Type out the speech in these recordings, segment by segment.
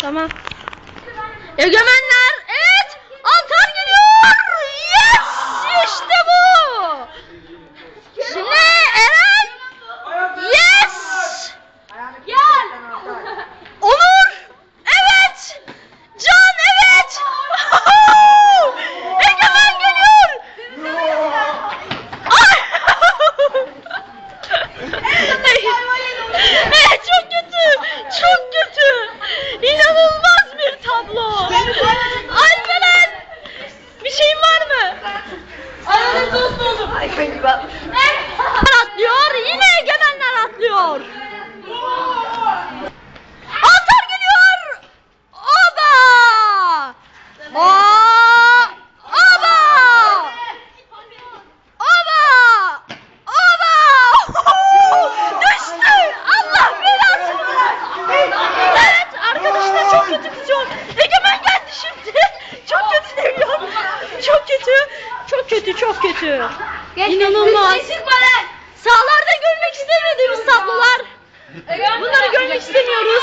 Tamam. Egemenler. Kötü çok kötü. İnanılmaz. Sahalarda görmek istemediğimiz tablolar. Bunları görmek istemiyoruz.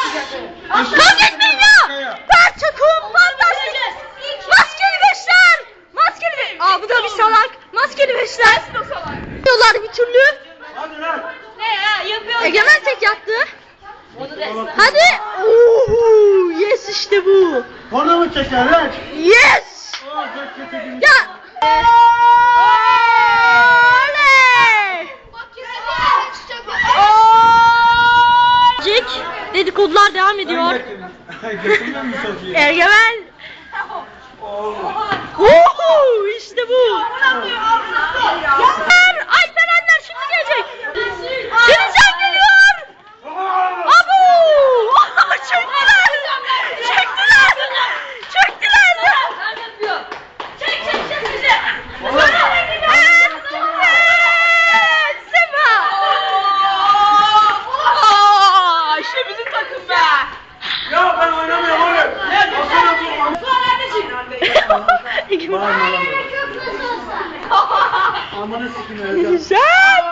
Etmeyin ya. Parça kum fantastik. Maskeli beşler. Maskeli be Aa bu da bir salak. Maskeli beşler. Diyorlar bir türlü. Hadi lan. Egemen tek yattı. Hadi. Uhu, yes işte bu. Konu mu çeker lan? Yes. Ya. Dedikodular devam ediyor. Götürmem mi sokayım? Egemen. Oo. Uhu, işte bu. Bağırma lan. Amanı sikim evde. Güzel!